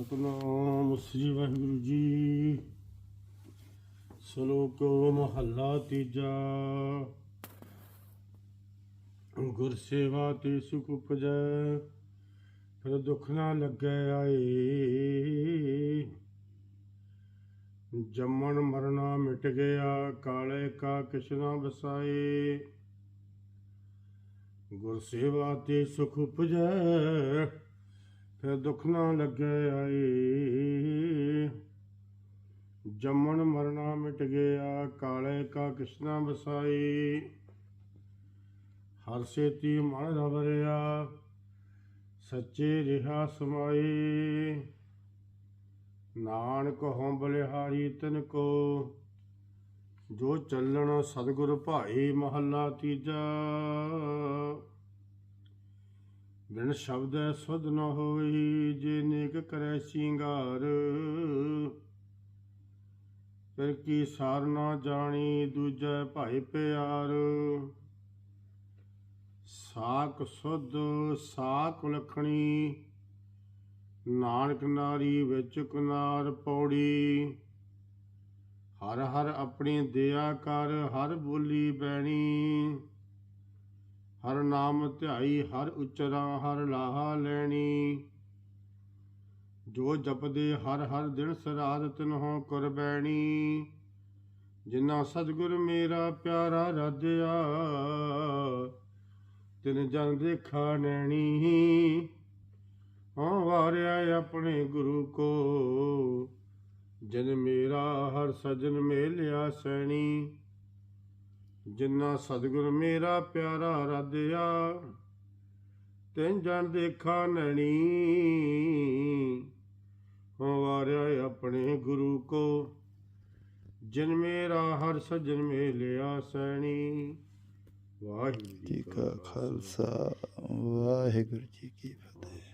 ਸਤਨਾਮ ਸ੍ਰੀ ਵਾਹਿਗੁਰੂ ਜੀ। ਸ਼ਲੋਕ ਮਹੱਲਾ ਤੀਜਾ। ਗੁਰ ਸੇਵਾ ਤੇ ਸੁਖ ਉਪਜੈ, ਫਿਰ ਦੁੱਖ ਨਾ ਲੱਗੈ ਆਏ। ਜੰਮਣ ਮਰਨਾ ਮਿਟ ਗਿਆ, ਕਾਲੇ ਕਾ ਕਿਸ਼ਨਾ ਵਸਾਏ। ਗੁਰ ਸੇਵਾ ਤੇ ਸੁਖ ਉਪਜੈ ਫਿਰ ਦੁੱਖ ਨਾ ਲੱਗੇ ਆਏ ਜੰਮਣ ਮਰਨਾ ਮਿਟ ਗਿਆ, ਕਾਲੇ ਕਾ ਕਿਸ਼ਨਾ ਵਸਾਈ। ਹਰ ਸੇਤੀ ਮਨ ਰਵਰਿਆ ਸੱਚੇ ਰਿਹਾ ਸਮਾਏ ਨਾਨਕ ਹਉ ਬਲਿਹਾਰੀ ਤਿਨ ਕੋ, ਜੋ ਚੱਲਣ ਸਤਿਗੁਰ ਭਾਈ ਮਹੱਲਾ ਤੀਜਾ। ਬਿਨ ਸ਼ਬਦੈ ਸੁਧ ਨ ਹੋਈ, ਜੇ ਨੇਕ ਕਰੈ ਸਿੰਗਾਰ। ਫਿਰ ਕੀ ਸਾਰ ਨਾ ਜਾਣੀ ਦੂਜੈ ਭਾਈ ਪਿਆਰ। ਸਾਕ ਸੁਧ ਸਾਕ ਲਖਣੀ, ਨਾਨਕ ਨਾਰੀ ਵਿੱਚ ਕੁਨਾਰ ਪੌੜੀ। ਹਰ ਹਰ ਆਪਣੀ ਦਇਆ ਕਰ, ਹਰ ਬੋਲੀ ਬੈਣੀ। ਹਰ ਨਾਮ ਧਿਆਈ, ਹਰ ਉਚਰਾ ਹਰ ਲਾਹਾ ਲੈਣੀ। ਜੋ ਜਪਦੇ ਹਰ ਹਰ ਦਿਨ ਸਰਾਧ ਤਿਨਹੁ ਕੁਰਬੈਣੀ ਜਿਨ੍ਹਾਂ ਸਤਿਗੁਰ ਮੇਰਾ ਪਿਆਰਾ ਰਾਧਿਆ ਤਿਨ ਜਨ ਦੇਖਾ ਨੈਣੀ। ਹਉ ਵਾਰਿਆ ਆਪਣੇ ਗੁਰੂ ਕੋ, ਜਨ ਮੇਰਾ ਹਰ ਸਜਨ ਮੇਲਿਆ ਸੈਣੀ। ਜਿਨ੍ਹਾਂ ਸਤਿਗੁਰ ਮੇਰਾ ਪਿਆਰਾ ਰਾਧਿਆ ਤੈਨ ਜਨ ਦੇਖਾ ਨੈਣੀ। ਹਉ ਵਾਰਿਆ ਆਪਣੇ ਗੁਰੂ ਕੋ ਜਿਨ ਮੇਰਾ ਹਰ ਸਜਨ ਮੇਲਿਆ ਸੈਣੀ। ਵਾਹਿਗੁਰੂ ਜੀ ਕਾ ਖਾਲਸਾ। ਵਾਹਿਗੁਰੂ ਜੀ ਕੀ ਫਤਿਹ।